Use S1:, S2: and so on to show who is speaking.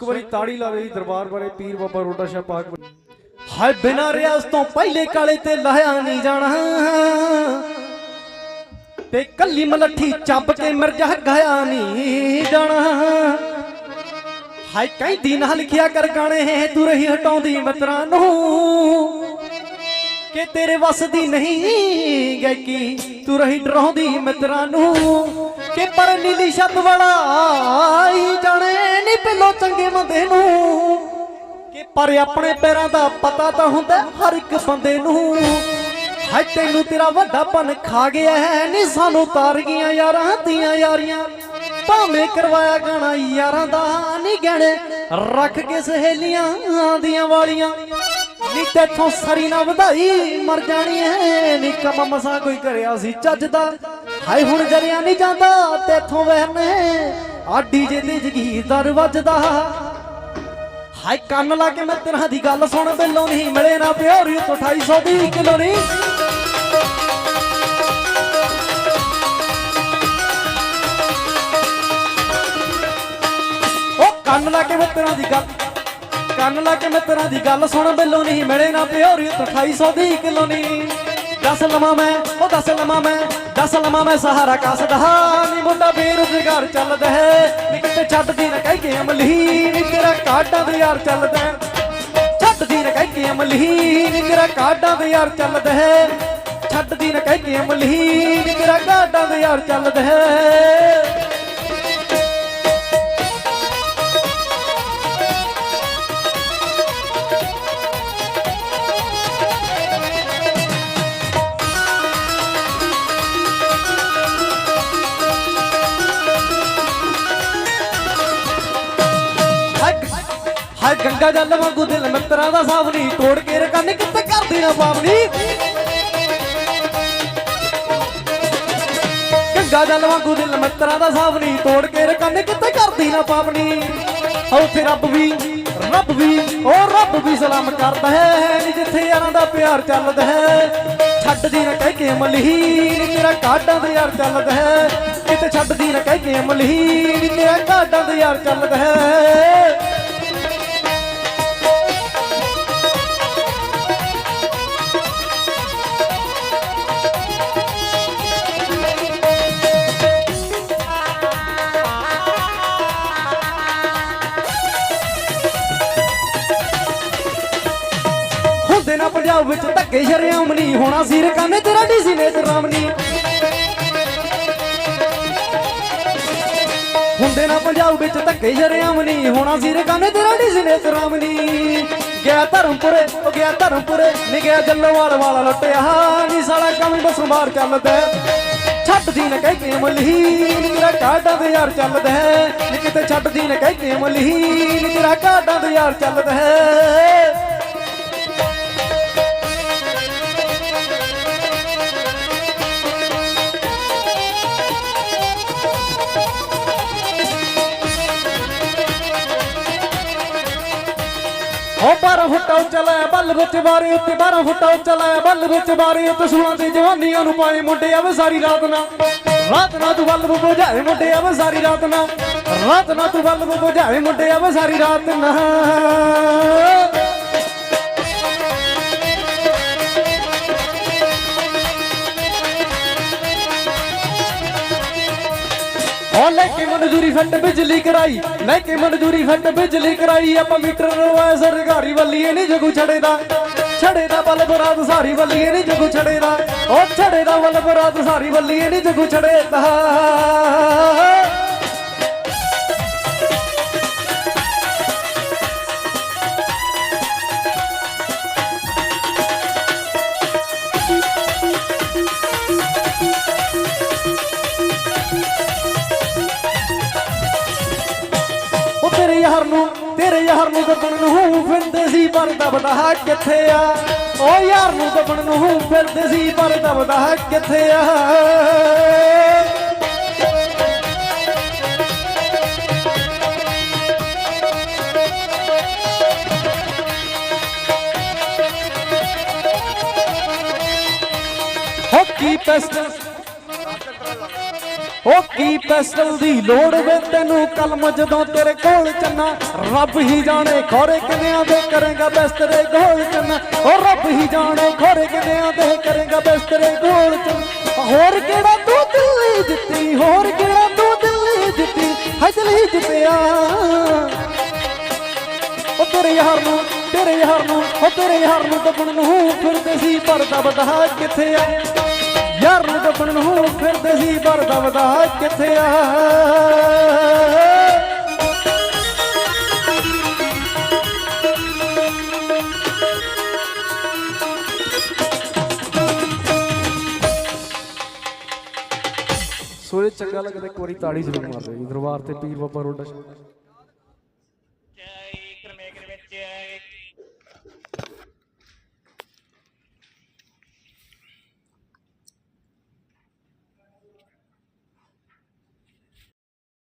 S1: ਇੱਕ ਵਾਰੀ ਤਾੜੀ ਲਾਵੇ ਜੀ ਦਰਬਾਰ ਬਾਰੇ ਪੀਰ ਬਾਬਾ ਰੋਡਾ ਸ਼ਾਹ ਪਾਕ ਹਾਏ ਬਿਨਾਂ ਰਿਆਜ਼ ਤੋਂ ਪਹਿਲੇ ਕਾਲੇ ਤੇ ਲਾਇਆ ਨਹੀਂ ਜਾਣਾ। ਤੇ ਕੱਲੀ ਮਲੱਠੀ ਚੱਬ ਕੇ ਮਿਰਜਾ ਗਾਇਆ ਨਹੀਂ ਜਾਣਾ। ਹਾਏ ਕਹਿੰਦੀ ਨਾ ਲਿਖਿਆ ਕਰ ਗਾਣੇ ਤੂੰ ਰਹੀ ਹਟਾਉਂਦੀ ਮਿੱਤਰਾਂ ਨੂੰ। ਕਿ ਤੇਰੇ ਵੱਸ ਦੀ ਨਹੀਂ ਗਾਇਕੀ ਤੂੰ ਰਹੀ ਡਰਾਉਂਦੀ ਮਿੱਤਰਾਂ ਨੂੰ। ਕਿ ਪਰ ਨੀਲੀ ਛੱਤ ਵਾਲਾ ਹੀ ਜਾਣੇ। ਨਹੀਂ ਪਹਿਲੋਂ ਚੰਗੇ ਬੰਦੇ ਨੂੰ। ਕਿ ਪਰ ਆਪਣੇ ਪੈਰਾਂ ਦਾ ਪਤਾ ਤਾਂ ਹੁੰਦਾ ਹਰ ਇੱਕ ਬੰਦੇ ਨੂੰ। ਹਾਏ, ਤੈਨੂੰ ਤੇਰਾ ਵੱਡਾ ਖਾ ਗਿਆ ਹੈ। ਨਹੀਂ ਸਾਨੂੰ ਤਾਰ ਗਈਆਂ ਯਾਰਾਂ ਦੀਆਂ ਯਾਰੀਆਂ, ਭਾਵੇਂ ਕਰਵਾਇਆ ਗਾਣਾ ਯਾਰਾਂ ਦਾ। ਨਹੀਂ ਗਹਿਣੇ ਰੱਖ ਕੇ ਸਹੇਲੀਆਂ ਦੀਆਂ ਵਾਲੀਆਂ, ਨੀ ਤੇਥੋਂ ਸਰੀ ਨਾ ਵਧਾਈ ਮਰ ਜਾਣੀ ਐ ਨੀ ਕੰਮ ਮਸਾ ਕੋਈ ਕਰਿਆ ਸੀ ਚੱਜ ਦਾ। ਹਾਏ, ਹੁਣ ਜਰਿਆ ਨਹੀਂ ਜਾਂਦਾ, ਤੇਥੋਂ ਵਹਿਨੇ ਆ ਡੀਜੇ ਤੇ ਜਗੀਰਦਾਰ ਵੱਜਦਾ। ਹਾਏ ਕੰਨ ਲਾ ਕੇ ਮੈਂ ਤੇਰਾ ਦੀ ਗੱਲ ਸੁਣ, ਬਿੱਲੋਂ ਨਹੀਂ ਮਿਲੇ ਨਾ ਪਿਓਰੀ ਤੋਂ 2800 ਦੀ ਕਿਲੋ ਨਹੀਂ ਉਹ ਕੰਨ ਲਾ ਕੇ ਮੈਂ ਤੇਰਾ ਦੀ ਗੱਲ ਕੰਨ ਲਾ ਕੇ ਮੈਂ ਤੇਰਾ ਦੀ ਗੱਲ ਸੁਣ, ਬਿੱਲੋਂ ਨਹੀਂ ਮਿਲੇ ਨਾ ਪਿਓਰੀ ਤੋਂ 2800 ਦੀ ਕਿਲੋ ਨਹੀਂ ਦੱਸ ਲਵਾਂ ਮੈਂ ਉਹ ਦੱਸ ਲਵਾਂ ਮੈਂ, ਦੱਸ ਲਵਾਂ ਮੈਂ ਸਹਾਰਾ ਕੱਸਦਾ। ਨੀ ਮੁੰਡਾ ਬੇਰੁਜ਼ਗਾਰ ਚੱਲਦਾ ਹੈ। ਨੀ ਛੱਡਦੀ ਨਾ ਕਹਿ ਕੇ ਅਮਲੀ ਨੀ ਤੇਰਾ ਕਾਟਾਂ ਦੇ ਯਾਰ ਚੱਲਦਾ ਹੈ। ਛੱਡਦੀ ਨਾ ਕਹਿ ਕੇ ਅਮਲੀ ਨੀ ਤੇਰਾ ਕਾਟਾਂ ਦੇ ਯਾਰ ਚੱਲਦਾ ਹੈ। ਛੱਡਦੀ ਨਾ ਕਹਿ ਕੇ ਅਮਲੀ ਨੀ ਤੇਰਾ ਕਾਟਾਂ ਦੇ ਯਾਰ ਚੱਲਦਾ ਹੈ। ਹਾਏ ਗੰਗਾ ਵਾਂਗੂ ਦਿਲ ਮਿੱਤਰਾਂ ਦਾ ਸਾਵਣੀ ਤੋੜ ਕੇ ਰਕਾਨੇ ਕਿੱਥੇ ਕਰਦੀ ਨਾ। ਪਾਵਣੀ ਗੰਗਾ ਜਲ ਵਾਂਗੂ ਦਿਲ ਮਿੱਤਰਾਂ ਦਾ ਸਾਵਣੀ ਤੋੜ ਕੇ ਰਕਾਨੇ ਕਿੱਥੇ ਕਰਦੀ ਨਾ। ਪਾਵਣੀ ਉੱਥੇ ਰੱਬ ਵੀ ਰੱਬ ਵੀ ਉਹ ਰੱਬ ਵੀ ਸਲਾਮ ਕਰਦਾ ਹੈ, ਨੀ ਜਿੱਥੇ ਯਾਰਾਂ ਦਾ ਪਿਆਰ ਚੱਲਦਾ ਹੈ। ਛੱਡਦੀ ਨਾ ਕਹਿ ਕੇ ਮਲਹੀ ਨੀ ਤੇਰਾ ਕਾਢਾਂ ਦੇ ਯਾਰ ਚੱਲਦਾ ਹੈ। ਕਿਤੇ ਛੱਡਦੀ ਨਾ ਕਹਿ ਕੇ ਮਲਹੀ ਨੀ ਤੇਰਾ ਕਾਢਾਂ ਦੇ ਯਾਰ ਚੱਲਦਾ ਹੈ। ਹੁੰਦੇ ਨਾ ਪੰਜਾਬ ਵਿੱਚ ਧੱਕੇ ਸ਼ਰਿਆਮ ਨਹੀਂ ਹੋਣਾ ਸੀ ਰਕਾਨੇ ਤੇਰਾ ਡੀਸੀ ਨੇ ਰਾਮ ਨਹੀਂ ਹੁੰਦੇ ਨਾ ਪੰਜਾਬ ਵਿੱਚ ਧੱਕੇ ਸ਼ਰਿਆਮ ਨਹੀਂ ਹੋਣਾ ਸੀ ਰਕਾਨੇ ਤੇਰਾ ਡੀਸੀ ਨੇ ਰਾਮ ਨਹੀਂ ਗਿਆ ਧਰਮਪੁਰੇ, ਉਹ ਗਿਆ ਧਰਮਪੁਰੇ। ਨੀ ਗਿਆ ਜੱਲੋਵਾਲ ਵਾਲਾ ਲੁੱਟਿਆ। ਨੀ ਸਾਲਾ ਕੰਮ ਹੀ ਚੱਲਦਾ ਹੈ। ਛੱਡਦੀ ਨਾ ਕਹਿ ਕੇ ਮਲਹੀ। ਨੀ ਤੇਰਾ ਕਾਢਾਂ ਦੇ ਯਾਰ ਚੱਲਦਾ ਹੈ। ਨੀ ਕਿਤੇ ਛੱਡਦੀ ਨਾ ਕਹਿ ਕੇ ਮਲਹੀ। ਨੀ ਤੇਰਾ ਕਾਢਾਂ ਦੇ ਯਾਰ ਚੱਲਦਾ ਹੈ। 12 ਫੁੱਟਾ ਚਲਾ ਬੱਲ ਵਿੱਚ ਬਾਰੇ ਉੱਤੇ 12 ਫੁੱਟਾ ਚਲਾ ਬੱਲ ਵਿੱਚ ਬਾਰੇ ਉੱਤੇ ਸੁਣਾ ਦੀ ਜਵਾਨੀਆਂ ਨੂੰ ਪਾਏ ਮੁੰਡੇ ਆਵੇ ਸਾਰੀ ਰਾਤ ਨਾ ਰਾਤ ਨਾ ਤੂੰ ਬੱਲ ਬੁਝਾਏ ਮੁੰਡੇ ਆਵੇ ਸਾਰੀ ਰਾਤ ਨਾ ਰਾਤ ਨਾ ਤੂੰ ਬੱਲ ਬੁਝਾਏ ਮੁੰਡੇ ਆਵੇ ਸਾਰੀ ਰਾਤ ਨਾ ਉਹ ਲੈ ਕੇ ਮਨਜ਼ੂਰੀ ਫੰਡ ਬਿਜਲੀ ਕਰਾਈ, ਲੈ ਕੇ ਮਨਜ਼ੂਰੀ ਫੰਡ ਬਿਜਲੀ ਕਰਾਈ, ਆਪਾਂ ਮੀਟਰ ਰਵਾਇਆ ਸਰਕਾਰੀ ਵੱਲੀਏ ਨਹੀਂ ਜਗੂ ਛੜੇ ਦਾ ਛੜੇ ਦਾ ਬਲ ਬਰਾਤ ਸਾਰੀ ਵੱਲੀਏ ਨਹੀਂ ਜਗੂ ਛੜੇ ਦਾ ਉਹ ਛੜੇ ਦਾ ਬਲ ਬਰਾਤ ਸਾਰੀ ਵੱਲੀਏ ਨਹੀਂ ਜਗੂ ਛੜੇ ਦਾ ਤੇਰੇ ਯਾਰ ਨੂੰ, ਤੇਰੇ ਯਾਰ ਨੂੰ ਦੱਬਣ ਨੂੰ ਫਿਰਦੇ ਸੀ, ਪਰ ਦਬਦਾ ਕਿੱਥੇ ਆ? ਉਹ ਯਾਰ ਨੂੰ ਦੱਬਣ ਨੂੰ ਫਿਰਦੇ ਸੀ, ਪਰ ਦਬਦਾ ਕਿੱਥੇ ਆ? ਹੌਕੀ ਪੈਸਟ ਉਹ ਕੀ ਪੈਸਟਲ ਦੀ ਲੋੜ ਵੇ? ਤੈਨੂੰ ਕਲਮ ਜਦੋਂ ਤੇਰੇ ਕੋਲ ਚੰਨਾ, ਰੱਬ ਹੀ ਜਾਣੇ ਖੋਰੇ ਕਿੰਨਿਆਂ ਦੇ ਕਰੇਗਾ ਬਿਸਤਰੇ ਤੇਰੇ ਚੰਨਾ। ਉਹ ਰੱਬ ਹੀ ਜਾਣੇ ਖੋਰੇ ਕਿੰਨਿਆਂ ਦੇ ਕਰੇਗਾ ਬੈਸ ਤੇਰੇ ਚੰਨਾ। ਹੋਰ ਕਿਹੜਾ ਤੂੰ ਦਿੱਲੀ ਦਿੱਤੀ, ਹੋਰ ਕਿਹੜਾ ਤੂੰ ਦਿੱਲੀ ਦਿੱਤੀ ਹੈ ਦਿੱਲੀ ਜਿੱਤਿਆ। ਉਹ ਤੇਰੇ ਯਾਰ ਨੂੰ, ਤੇਰੇ ਯਾਰ ਨੂੰ ਉਹ ਤੇਰੇ ਯਾਰ ਨੂੰ ਦੱਬਣ ਨੂੰ ਫਿਰਦੇ ਸੀ, ਪਰ ਦਬਦਾ ਕਿੱਥੇ ਆ ਯਾਰ ਨੂੰ ਨੂੰ ਫਿਰਦੇ ਸੀ, ਪਰ ਦਬਦਾ ਕਿੱਥੇ ਆ? ਸੋਏ ਚੰਗਾ ਲੱਗਦਾ ਇੱਕ ਵਾਰੀ ਤਾੜੀ ਜ਼ਰੂਰ ਮਾਰ ਦਿਓ ਜੀ, ਦਰਬਾਰ ਤੇ ਪੀਰ ਬਾਬਾ ਰੋਡਾ